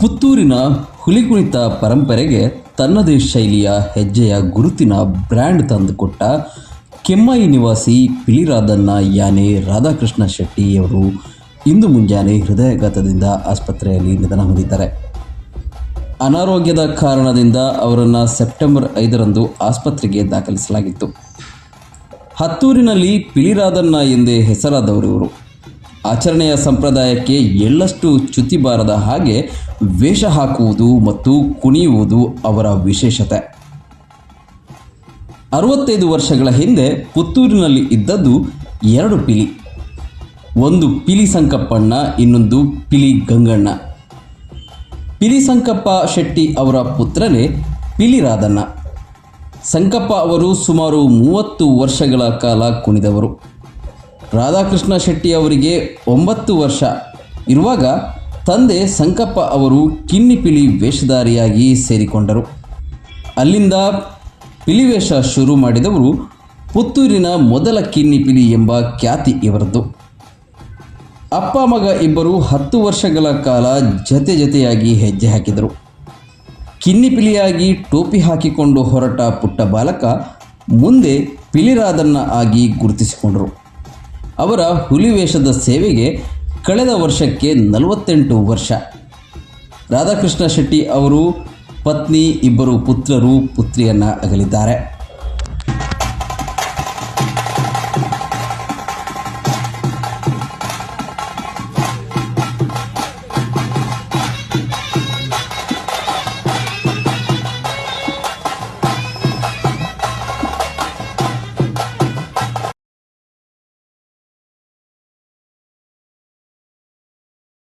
ಪುತ್ತೂರಿನ ಹುಲಿಕುಣಿತ ಪರಂಪರೆಗೆ ತನ್ನದೇ ಶೈಲಿಯ ಹೆಜ್ಜೆಯ ಗುರುತಿನ ಬ್ರ್ಯಾಂಡ್ ತಂದುಕೊಟ್ಟ ಕೆಮ್ಮಾಯಿ ನಿವಾಸಿ ಪಿಲಿರಾದನ್ನ ಯಾನೆ ರಾಧಾಕೃಷ್ಣ ಶೆಟ್ಟಿಯವರು ಇಂದು ಮುಂಜಾನೆ ಹೃದಯಾಘಾತದಿಂದ ಆಸ್ಪತ್ರೆಯಲ್ಲಿ ನಿಧನ ಹೊಂದಿದ್ದಾರೆ. ಅನಾರೋಗ್ಯದ ಕಾರಣದಿಂದ ಅವರನ್ನು ಸೆಪ್ಟೆಂಬರ್ ಐದರಂದು ಆಸ್ಪತ್ರೆಗೆ ದಾಖಲಿಸಲಾಗಿತ್ತು. ಹತ್ತೂರಿನಲ್ಲಿ ಪಿಲಿರಾದನ್ನ ಎಂದೇ ಹೆಸರಾದವರು ಇವರು. ಆಚರಣೆಯ ಸಂಪ್ರದಾಯಕ್ಕೆ ಎಳ್ಳಷ್ಟು ಚ್ಯುತಿ ಬಾರದ ಹಾಗೆ ವೇಷ ಹಾಕುವುದು ಮತ್ತು ಕುಣಿಯುವುದು ಅವರ ವಿಶೇಷತೆ. ಅರವತ್ತೈದು ವರ್ಷಗಳ ಹಿಂದೆ ಪುತ್ತೂರಿನಲ್ಲಿ ಇದ್ದದ್ದು ಎರಡು ಪಿಲಿ. ಒಂದು ಪಿಲಿ ಸಂಕಪ್ಪಣ್ಣ, ಇನ್ನೊಂದು ಪಿಲಿ ಗಂಗಣ್ಣ. ಪಿಲಿ ಸಂಕಪ್ಪ ಶೆಟ್ಟಿ ಅವರ ಪುತ್ರನೇ ಪಿಲಿರಾದಣ್ಣ ಸಂಕಪ್ಪ ಅವರು ಸುಮಾರು ಮೂವತ್ತು ವರ್ಷಗಳ ಕಾಲ ಕುಣಿದವರು. ರಾಧಾಕೃಷ್ಣ ಶೆಟ್ಟಿ ಅವರಿಗೆ ಒಂಬತ್ತು ವರ್ಷ. ಇರುವಾಗ ತಂದೆ ಸಂಕಪ್ಪ ಅವರು ಕಿನ್ನಿಪಿಲಿ ವೇಷಧಾರಿಯಾಗಿ ಸೇರಿಕೊಂಡರು. ಅಲ್ಲಿಂದ ಪಿಲಿವೇಷ ಶುರು ಮಾಡಿದವರು ಪುತ್ತೂರಿನ ಮೊದಲ ಕಿನ್ನಿಪಿಲಿ ಎಂಬ ಖ್ಯಾತಿ ಇವರದ್ದು. ಅಪ್ಪ ಮಗ ಇಬ್ಬರು ಹತ್ತು ವರ್ಷಗಳ ಕಾಲ ಜತೆ ಜತೆಯಾಗಿ ಹೆಜ್ಜೆ ಹಾಕಿದರು. ಕಿನ್ನಿಪಿಲಿಯಾಗಿ ಟೋಪಿ ಹಾಕಿಕೊಂಡು ಹೊರಟ ಪುಟ್ಟ ಬಾಲಕ ಮುಂದೆ ಪಿಲಿರಾದನ್ನ ಆಗಿ ಗುರುತಿಸಿಕೊಂಡರು. ಅವರ ಹುಲಿವೇಷದ ಸೇವೆಗೆ ಕಳೆದ ವರ್ಷಕ್ಕೆ ನಲವತ್ತೆಂಟು ವರ್ಷ. ರಾಧಾಕೃಷ್ಣ ಶೆಟ್ಟಿ ಅವರು ಪತ್ನಿ, ಇಬ್ಬರು ಪುತ್ರರು, ಪುತ್ರಿಯನ್ನು ಅಗಲಿದ್ದಾರೆ.